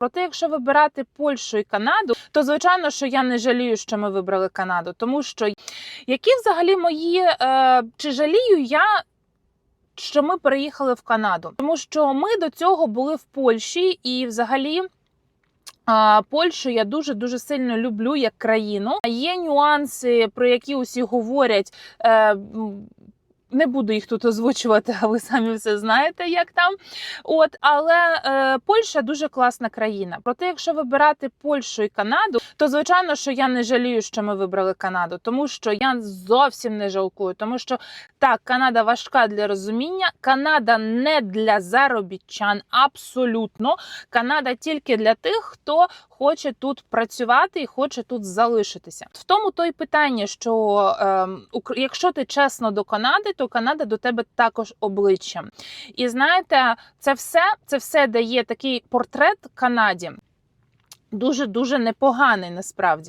Проте, якщо вибирати Польщу і Канаду, то звичайно, що я не жалію, що ми вибрали Канаду, тому що які взагалі мої е, чи жалію я. Що ми переїхали в Канаду, тому що ми до цього були в Польщі, і взагалі Польщу я дуже дуже сильно люблю як країну. Є нюанси, про які усі говорять. Е, не буду їх тут озвучувати, а ви самі все знаєте, як там. От, але е, Польща дуже класна країна. Проте, якщо вибирати Польщу і Канаду, то звичайно, що я не жалію, що ми вибрали Канаду, тому що я зовсім не жалкую. Тому що так, Канада важка для розуміння. Канада не для заробітчан, абсолютно. Канада тільки для тих, хто хоче тут працювати і хоче тут залишитися. В тому то й питання, що Ук- якщо ти чесно до Канади, то Канада до тебе також обличчям. І знаєте, це все, це все дає такий портрет Канаді. Дуже дуже непоганий насправді.